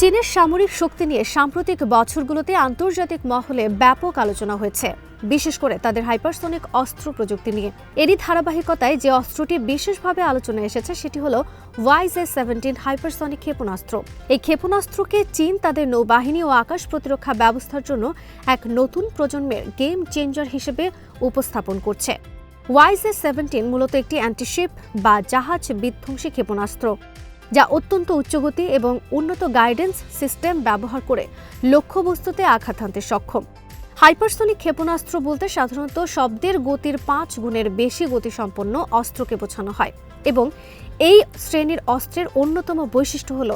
চীনের সামরিক শক্তি নিয়ে সাম্প্রতিক বছরগুলোতে আন্তর্জাতিক মহলে ব্যাপক আলোচনা হয়েছে, বিশেষ করে তাদের হাইপারসনিক অস্ত্র প্রযুক্তি নিয়ে। এরই ধারাবাহিকতায় যে অস্ত্রটি বিশেষভাবে আলোচনায় এসেছে, সেটি হল ওয়াইজ সেভেন্টিন হাইপারসনিক ক্ষেপণাস্ত্র। এই ক্ষেপণাস্ত্রকে চীন তাদের নৌবাহিনী ও আকাশ প্রতিরক্ষা ব্যবস্থার জন্য এক নতুন প্রজন্মের গেম চেঞ্জার হিসেবে উপস্থাপন করছে। ওয়াইজ সেভেন্টিন মূলত একটি অ্যান্টিশিপ বা জাহাজ বিধ্বংসী ক্ষেপণাস্ত্র। যা অত্যন্ত উচ্চগতি এবং উন্নত গাইডেন্স সিস্টেম ব্যবহার করে লক্ষ্যবস্তুতে আঘাত হানতে সক্ষম। হাইপারসনিক ক্ষেপণাস্ত্র বলতে সাধারণত শব্দের গতির পাঁচ গুণের বেশি গতিসম্পন্ন অস্ত্রকে বোঝানো হয় এবং এই শ্রেণির অস্ত্রের অন্যতম বৈশিষ্ট্য হল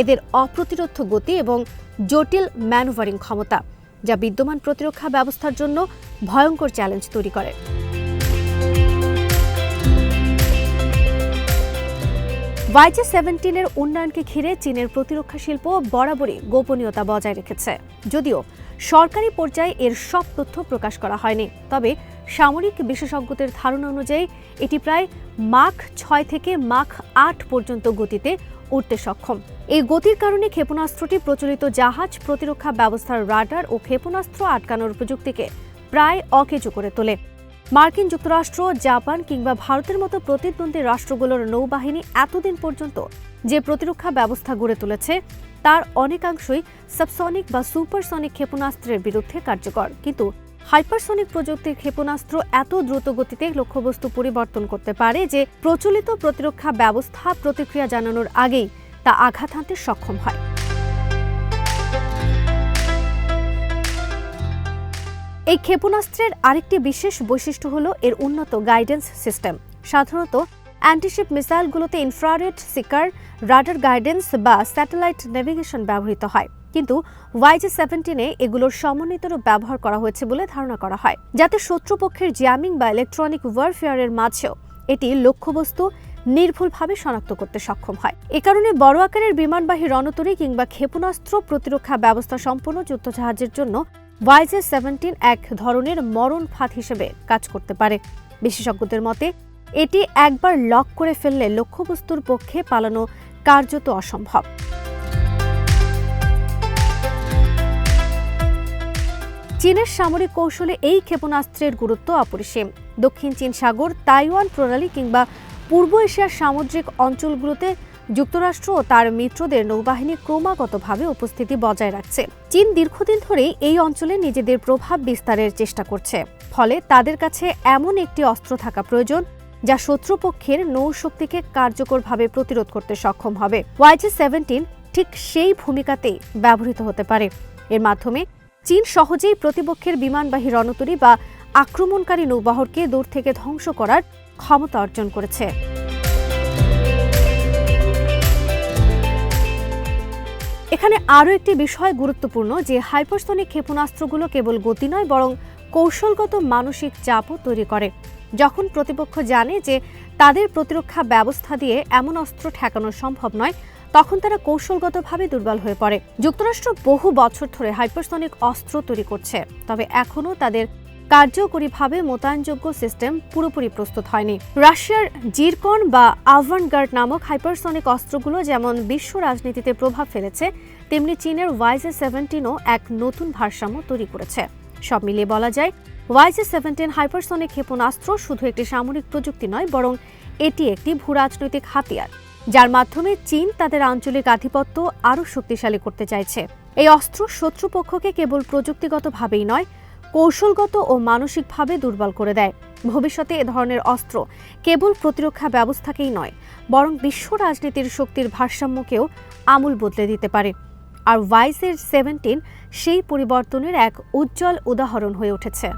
এদের অপ্রতিরোধ গতি এবং জটিল ম্যানুভারিং ক্ষমতা, যা বিদ্যমান প্রতিরক্ষা ব্যবস্থার জন্য ভয়ঙ্কর চ্যালেঞ্জ তৈরি করে। ওয়াইজে সেভেন্টিনের উন্নয়নকে ঘিরে চীনের প্রতিরক্ষা শিল্প বরাবরই গোপনীয়তা বজায় রেখেছে। যদিও সরকারি পর্যায়ে এর সব তথ্য প্রকাশ করা হয়নি, তবে সামরিক বিশেষজ্ঞদের ধারণা অনুযায়ী এটি প্রায় মাখ ছয় থেকে মাখ আট পর্যন্ত গতিতে উঠতে সক্ষম। এই গতির কারণে ক্ষেপণাস্ত্রটি প্রচলিত জাহাজ প্রতিরক্ষা ব্যবস্থার রাডার ও ক্ষেপণাস্ত্র আটকানোর প্রযুক্তিকে প্রায় অকেজু করে তোলে। মার্কিন যুক্তরাষ্ট্র, জাপান কিংবা ভারতের মতো প্রতিদ্বন্দ্বী রাষ্ট্রগুলোর নৌবাহিনী এতদিন পর্যন্ত যে প্রতিরক্ষা ব্যবস্থা গড়ে তুলেছে, তার অনেকাংশই সাবসনিক বা সুপারসনিক ক্ষেপণাস্ত্রের বিরুদ্ধে কার্যকর। কিন্তু হাইপারসনিক প্রযুক্তির ক্ষেপণাস্ত্র এত দ্রুত গতিতে লক্ষ্যবস্তু পরিবর্তন করতে পারে যে প্রচলিত প্রতিরক্ষা ব্যবস্থা প্রতিক্রিয়া জানানোর আগেই তা আঘাত হানতে সক্ষম হয়। এই ক্ষেপণাস্ত্রের আরেকটি বিশেষ বৈশিষ্ট্য হল এর উন্নত গাইডেন্স সিস্টেম সাধারণত অ্যান্টিশিপ মিসাইলগুলোতে ইনফ্রারেড সিকার রাডার গাইডেন্স বা স্যাটেলাইট নেভিগেশন ব্যবহৃত হয়। কিন্তু ওয়াইজে সেভেন্টিনে এগুলোর সমন্বিত রূপ ব্যবহার করা হয়েছে বলে ধারণা করা হয়। যাতে শত্রুপক্ষের জ্যামিং বা ইলেকট্রনিক ওয়ারফেয়ারের মাঝেও এটি লক্ষ্যবস্তু নির্ভুলভাবে শনাক্ত করতে সক্ষম হয়। এ কারণে বড় আকারের বিমানবাহী রণতরী কিংবা ক্ষেপণাস্ত্র প্রতিরক্ষা ব্যবস্থা সম্পন্ন যুদ্ধজাহাজের জন্য ওয়াইজে সেভেন্টিন এক ধরনের মরণ ফাঁদ হিসেবে কাজ করতে পারে। বিশেষজ্ঞদের মতে, এটি একবার লক করে ফেললে লক্ষ্যবস্তুর পক্ষে পালানো কার্যত অসম্ভব। চীনের সামরিক কৌশলে এই ক্ষেপণাস্ত্রের গুরুত্ব অপরিসীম। দক্ষিণ চীন সাগর, তাইওয়ান প্রণালী কিংবা পূর্ব এশিয়ার সামুদ্রিক অঞ্চলগুলোতে যুক্তরাষ্ট্র ও তার মিত্রদের নৌবাহিনী ক্রমাগতভাবে উপস্থিতি বজায় রাখছে। চীন দীর্ঘদিন ধরেই এই অঞ্চলে নিজেদের প্রভাব বিস্তারের চেষ্টা করছে। ফলে তাদের কাছে এমন একটি অস্ত্র থাকা প্রয়োজন, যা শত্রুপক্ষের নৌশক্তিকে কার্যকরভাবে প্রতিরোধ করতে সক্ষম হবে। ওয়াইজি সেভেন্টিন ঠিক সেই ভূমিকাতেই ব্যবহৃত হতে পারে। এর মাধ্যমে চীন সহজেই প্রতিপক্ষের বিমানবাহী রণতরী বা আক্রমণকারী নৌবাহরকে দূর থেকে ধ্বংস করার ক্ষমতা অর্জন করেছে। এখানে আরও একটি বিষয় গুরুত্বপূর্ণ যে হাইপারসনিক ক্ষেপণাস্ত্রগুলো কেবল গতি নয়, বরং কৌশলগত মানসিক চাপও তৈরি করে। যখন প্রতিপক্ষ জানে যে তাদের প্রতিরক্ষা ব্যবস্থা দিয়ে এমন অস্ত্র ঠেকানো সম্ভব নয়, তখন তারা কৌশলগতভাবে দুর্বল হয়ে পড়ে। যুক্তরাষ্ট্র বহু বছর ধরে হাইপারসনিক অস্ত্র তৈরি করছে, তবে এখনও তাদের কার্যকরীভাবে মোতায়েনযোগ্য সিস্টেম পুরোপুরি প্রস্তুত হয়নি। রাশিয়ার জিরকন বা আভানগার্ড নামক হাইপারসনিক অস্ত্রগুলো যেমন বিশ্ব রাজনীতিতে প্রভাব ফেলেছে, তেমনি চীনের ওয়াইজে সেভেন্টিনও এক নতুন ভারসাম্য তৈরি করেছে। সব মিলিয়ে বলা যায়, ওয়াইজে সেভেন্টিন হাইপারসনিক ক্ষেপণাস্ত্র শুধু একটি সামরিক প্রযুক্তি নয়, বরং এটি একটি ভূরাজনৈতিক হাতিয়ার, যার মাধ্যমে চীন তাদের আঞ্চলিক আধিপত্য আরও শক্তিশালী করতে চাইছে। এই অস্ত্র শত্রুপক্ষকে কেবল প্রযুক্তিগতভাবেই নয় কৌশলগত ও মানসিকভাবে দুর্বল করে দেয়। ভবিষ্যতে এ ধরনের অস্ত্র কেবল প্রতিরক্ষা ব্যবস্থাকেই নয়, বরং বিশ্ব রাজনীতির শক্তির ভারসাম্যকেও আমূল বদলে দিতে পারে। আর ওয়াইসের সেভেন্টিন সেই পরিবর্তনের এক উজ্জ্বল উদাহরণ হয়ে উঠেছে।